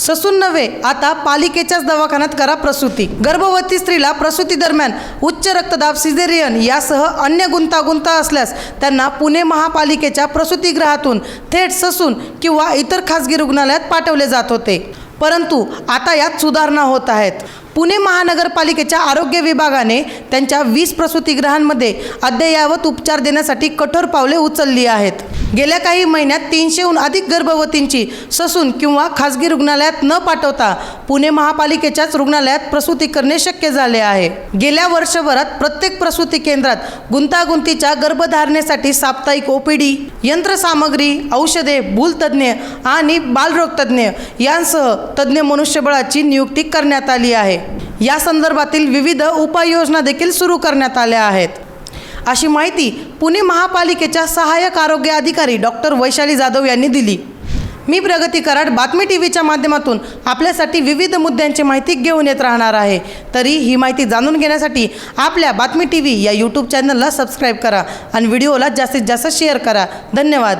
Sassoon नव्हे आता पालिकेच्याच दवाखान्यात करा प्रसूती. गर्भवती स्त्रीला प्रसूती दरम्यान उच्च रक्तदाब सिझेरियन यासह अन्य गुंतागुंत असल्यास त्यांना पुणे महापालिकेच्या प्रसूतीगृहातून थेट ससून किंवा इतर खासगी रुग्णालयात पाठवले जात होते. परंतु आता यात सुधारणा होत आहेत. पुणे महानगरपालिकेच्या आरोग्य विभागाने त्यांच्या वीस प्रसूतीगृहांमध्ये अद्ययावत उपचार देण्यासाठी कठोर पावले उचलली आहेत. गेल्या काही महिन्यात तीनशेहून अधिक गर्भवतींची ससून किंवा खासगी रुग्णालयात न पाठवता पुणे महापालिकेच्याच रुग्णालयात प्रसूती करणे शक्य झाले आहे. गेल्या वर्षभरात प्रत्येक प्रसूती केंद्रात गुंतागुंतीच्या गर्भधारणेसाठी साप्ताहिक ओपीडी यंत्रसामग्री औषधे भूलतज्ज्ञ आणि बालरोगतज्ज्ञ यांसह तज्ज्ञ मनुष्यबळाची नियुक्ती करण्यात आली आहे. या संदर्भातील विविध उपाययोजना देखील सुरू करण्यात आल्या आहेत. अशी माहिती पुणे महापालिकेच्या सहाय्यक आरोग्य अधिकारी डॉक्टर वैशाली जाधव यांनी दिली. मी प्रगती कराड बातमी टी व्हीच्या माध्यमातून आपल्यासाठी विविध मुद्द्यांची माहिती घेऊन येत राहणार आहे. तरी ही माहिती जाणून घेण्यासाठी आपल्या बातमी टी व्ही या यूट्यूब चॅनलला सबस्क्राईब करा आणि व्हिडिओला जास्तीत जास्त शेअर करा. धन्यवाद.